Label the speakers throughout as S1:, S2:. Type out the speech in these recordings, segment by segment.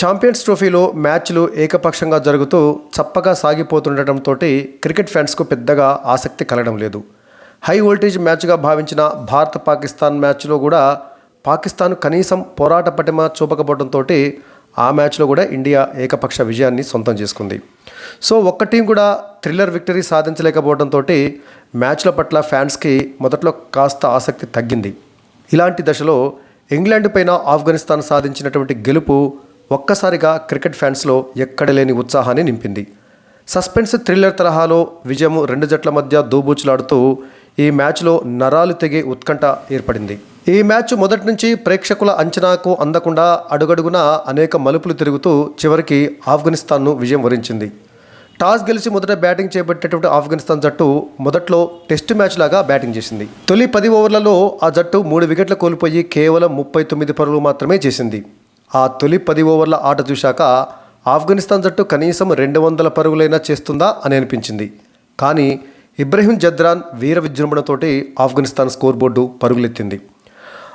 S1: Champions ట్రోఫీలో మ్యాచ్లు ఏకపక్షంగా జరుగుతూ చప్పగా సాగిపోతుండటంతో క్రికెట్ ఫ్యాన్స్కు పెద్దగా ఆసక్తి కలగడం లేదు. హై వోల్టేజ్ మ్యాచ్గా భావించిన భారత్ పాకిస్తాన్ మ్యాచ్లో కూడా పాకిస్తాన్ కనీసం పోరాట పటిమ చూపకపోవడంతో ఆ మ్యాచ్లో కూడా ఇండియా ఏకపక్ష విజయాన్ని సొంతం చేసుకుంది. సో ఒక్క టీం కూడా థ్రిల్లర్ విక్టరీ సాధించలేకపోవడంతో మ్యాచ్ల పట్ల ఫ్యాన్స్కి మొదట్లో కాస్త ఆసక్తి తగ్గింది. ఇలాంటి దశలో ఇంగ్లాండ్ పైన ఆఫ్ఘనిస్తాన్ సాధించినటువంటి గెలుపు ఒక్కసారిగా క్రికెట్ ఫ్యాన్స్లో ఎక్కడ లేని ఉత్సాహాన్ని నింపింది. సస్పెన్స్ థ్రిల్లర్ తరహాలో విజయం రెండు జట్ల మధ్య దూబూచులాడుతూ ఈ మ్యాచ్లో నరాలు తెగే ఉత్కంఠ ఏర్పడింది. ఈ మ్యాచ్ మొదటి నుంచి ప్రేక్షకుల అంచనాకు అందకుండా అడుగడుగున అనేక మలుపులు తిరుగుతూ చివరికి ఆఫ్ఘనిస్తాన్ను విజయం వరించింది. టాస్ గెలిచి మొదట బ్యాటింగ్ చేపట్టేటువంటి ఆఫ్ఘనిస్తాన్ జట్టు మొదట్లో టెస్ట్ మ్యాచ్ లాగా బ్యాటింగ్ చేసింది. తొలి పది ఓవర్లలో ఆ జట్టు మూడు వికెట్లు కోల్పోయి కేవలం ముప్పై తొమ్మిది పరుగులు మాత్రమే చేసింది. ఆ తొలి పది ఓవర్ల ఆట చూశాక ఆఫ్ఘనిస్తాన్ జట్టు కనీసం రెండు వందల పరుగులైనా చేస్తుందా అని అనిపించింది. కానీ ఇబ్రహీం జద్రాన్ వీర విజృంభణతోటి ఆఫ్ఘనిస్తాన్ స్కోర్ బోర్డు పరుగులెత్తింది.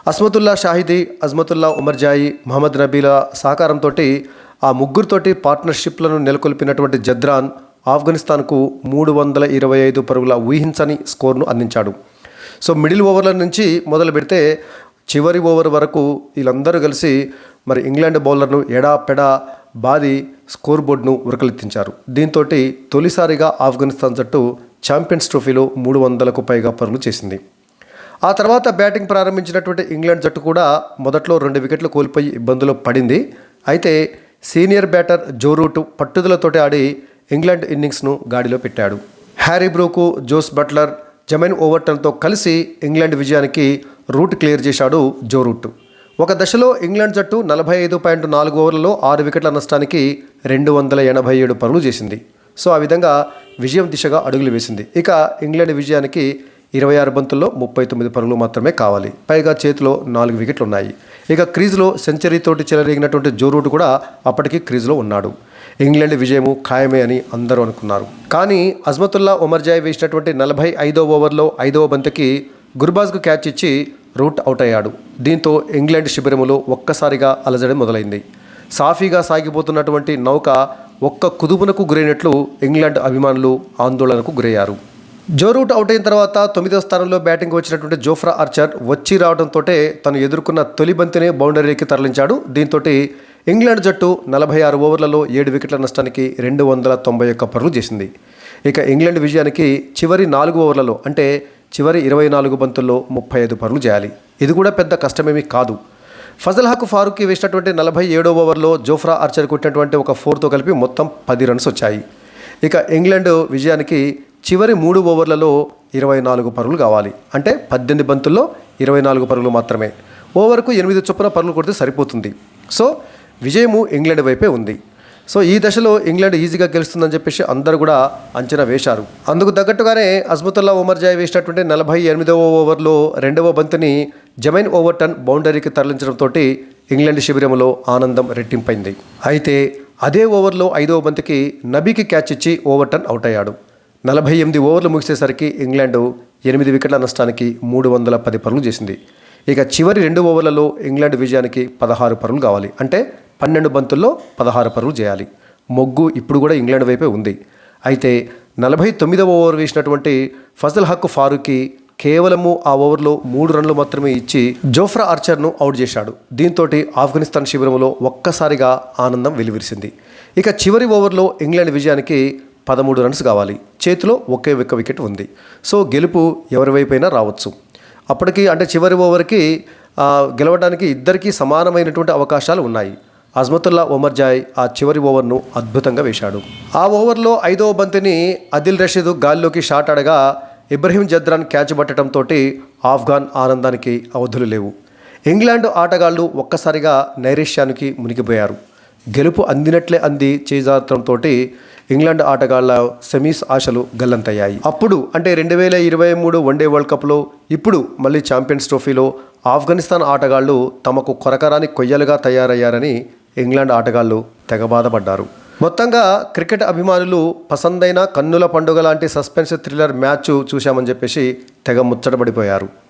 S1: అస్మతుల్లా షాహిదీ అజ్మతుల్లా ఉమర్జాయి మహమ్మద్ నబీల సహకారంతో ఆ ముగ్గురితోటి పార్ట్నర్షిప్లను నెలకొల్పినటువంటి జద్రాన్ ఆఫ్ఘనిస్తాన్కు మూడు వందల ఇరవై ఐదు పరుగుల ఊహించని స్కోర్ను అందించాడు. సో మిడిల్ ఓవర్ల నుంచి మొదలు పెడితే చివరి ఓవర్ వరకు వీళ్ళందరూ కలిసి మరి ఇంగ్లాండ్ బౌలర్ను ఎడా పెడా బాది స్కోర్ బోర్డును ఉరకలెత్తించారు. దీంతో తొలిసారిగా ఆఫ్ఘనిస్తాన్ జట్టు ఛాంపియన్స్ ట్రోఫీలో మూడు వందలకు పైగా పరుగులు చేసింది. ఆ తర్వాత బ్యాటింగ్ ప్రారంభించినటువంటి ఇంగ్లాండ్ జట్టు కూడా మొదట్లో రెండు వికెట్లు కోల్పోయి ఇబ్బందులు పడింది. అయితే సీనియర్ బ్యాటర్ జో రూట్ పట్టుదలతోటి ఆడి ఇంగ్లాండ్ ఇన్నింగ్స్ను గాడిలో పెట్టాడు. Harry Brook Jos Buttler Jamie ఓవర్టన్తో కలిసి ఇంగ్లాండ్ విజయానికి రూట్ క్లియర్ చేశాడు జో రూట్. ఒక దశలో ఇంగ్లాండ్ జట్టు నలభై ఐదు పాయింట్ నాలుగు ఓవర్లలో ఆరు వికెట్ల నష్టానికి రెండు వందల ఎనభై ఏడు పరుగులు చేసింది. సో ఆ విధంగా విజయం దిశగా అడుగులు వేసింది. ఇక ఇంగ్లాండ్ విజయానికి ఇరవై ఆరు బంతుల్లో ముప్పై తొమ్మిది పరుగులు మాత్రమే కావాలి. పైగా చేతిలో నాలుగు వికెట్లు ఉన్నాయి ఇక క్రీజ్లో సెంచరీతోటి చెలరేగినటువంటి జో రూట్ కూడా అప్పటికి క్రీజ్లో ఉన్నాడు. ఇంగ్లాండ్ విజయము ఖాయమే అని అందరూ అనుకున్నారు. కానీ అజ్మతుల్లా ఒమర్జాయ్ వేసినటువంటి నలభై ఐదో ఓవర్లో ఐదవ బంతికి గుర్బాజ్కు క్యాచ్ ఇచ్చి రూట్ అవుట్ అయ్యాడు. దీంతో ఇంగ్లాండ్ శిబిరములో ఒక్కసారిగా అలజడి మొదలైంది. సాఫీగా సాగిపోతున్నటువంటి నౌక ఒక్క కుదుపునకు గురైనట్లు ఇంగ్లాండ్ అభిమానులు ఆందోళనకు గురయ్యారు. జో రూట్ అవుట్ అయిన తర్వాత తొమ్మిదో స్థానంలో బ్యాటింగ్ వచ్చినటువంటి జోఫ్రా ఆర్చర్ వచ్చి రావడంతో తను ఎదుర్కొన్న తొలి బంతినే బౌండరీకి తరలించాడు. దీంతో ఇంగ్లాండ్ జట్టు నలభై ఆరు ఓవర్లలో ఏడు వికెట్ల నష్టానికి రెండు వందల తొంభై ఒక్క పరులు చేసింది. ఇక ఇంగ్లాండ్ విజయానికి చివరి నాలుగు ఓవర్లలో అంటే చివరి ఇరవై నాలుగు బంతుల్లో ముప్పై ఐదు పరుగులు చేయాలి ఇది కూడా పెద్ద కష్టమేమీ కాదు. ఫజల్ హక్ ఫారూక్కి వేసినటువంటి నలభై ఏడో ఓవర్లో జోఫ్రా ఆర్చర్ కొట్టినటువంటి ఒక ఫోర్తో కలిపి మొత్తం పది రన్స్ వచ్చాయి. ఇక ఇంగ్లాండ్ విజయానికి చివరి మూడు ఓవర్లలో ఇరవై నాలుగు పరుగులు కావాలి. అంటే పద్దెనిమిది బంతుల్లో ఇరవై నాలుగు పరుగులు మాత్రమే. ఓవర్కు ఎనిమిది చొప్పున పరుగులు కొడితే సరిపోతుంది. సో విజయము ఇంగ్లాండ్ వైపే ఉంది. సో ఈ దశలో ఇంగ్లాండ్ ఈజీగా గెలుస్తుందని చెప్పేసి అందరూ కూడా అంచనా వేశారు. అందుకు తగ్గట్టుగానే అజ్మతుల్లా ఉమర్జాయ్ వేసినటువంటి నలభై ఎనిమిదవ ఓవర్లో రెండవ బంతిని జమైన్ ఓవర్టన్ బౌండరీకి తరలించడంతో ఇంగ్లాండ్ శిబిరంలో ఆనందం రెట్టింపైంది. అయితే అదే ఓవర్లో ఐదవ బంతికి నబీకి క్యాచ్ ఇచ్చి ఓవర్టన్ అవుట్ అయ్యాడు నలభై ఎనిమిది ఓవర్లు ముగిసేసరికి ఇంగ్లాండ్ ఎనిమిది వికెట్ల నష్టానికి మూడు వందల పది పరులు చేసింది. ఇక చివరి రెండు ఓవర్లలో ఇంగ్లాండ్ విజయానికి పదహారు పరులు కావాలి. అంటే పన్నెండు బంతుల్లో పదహారు పరుగులు చేయాలి. మొగ్గు ఇప్పుడు కూడా ఇంగ్లాండ్ వైపే ఉంది. అయితే నలభై తొమ్మిదవ ఓవర్ వేసినటువంటి ఫజల్ హక్ ఫారూక్కి కేవలము ఆ ఓవర్లో మూడు రన్లు మాత్రమే ఇచ్చి జోఫ్రా ఆర్చర్ను అవుట్ చేశాడు. దీంతో ఆఫ్ఘనిస్తాన్ శిబిరంలో ఒక్కసారిగా ఆనందం వెలువరిసింది. ఇక చివరి ఓవర్లో ఇంగ్లాండ్ విజయానికి పదమూడు రన్స్ కావాలి. చేతిలో ఒకే ఒక్క వికెట్ ఉంది. సో గెలుపు ఎవరి వైపైనా రావచ్చు. అప్పటికి అంటే చివరి ఓవర్కి గెలవడానికి ఇద్దరికీ సమానమైనటువంటి అవకాశాలు ఉన్నాయి. అజ్మతుల్లా ఒమర్జాయ్ ఆ చివరి ఓవర్ను అద్భుతంగా వేశాడు. ఆ ఓవర్లో ఐదవ బంతిని అదిల్ రషీద్ గాల్లోకి షాట్ ఆడగా ఇబ్రహీం జద్రాన్ క్యాచ్ పట్టడంతో ఆఫ్ఘాన్ ఆనందానికి అవధులు లేవు. ఇంగ్లాండ్ ఆటగాళ్ళు ఒక్కసారిగా నైరేష్యానికి మునిగిపోయారు. గెలుపు అందినట్లే అంది చేజారటంతో ఇంగ్లాండ్ ఆటగాళ్ళ సెమీస్ ఆశలు గల్లంతయ్యాయి. అప్పుడు అంటే రెండు వేల ఇరవై మూడు వన్డే వరల్డ్ కప్లో ఇప్పుడు మళ్ళీ ఛాంపియన్స్ ట్రోఫీలో ఆఫ్ఘనిస్తాన్ ఆటగాళ్ళు తమకు కొరకరాని కొయ్యలుగా తయారయ్యారని ఇంగ్లాండ్ ఆటగాళ్ళు తెగ బాధపడ్డారు. మొత్తంగా క్రికెట్ అభిమానులు పసందైన కన్నుల పండుగ లాంటి సస్పెన్స్ థ్రిల్లర్ మ్యాచ్ చూశామని చెప్పేసి తెగ ముచ్చటపడిపోయారు.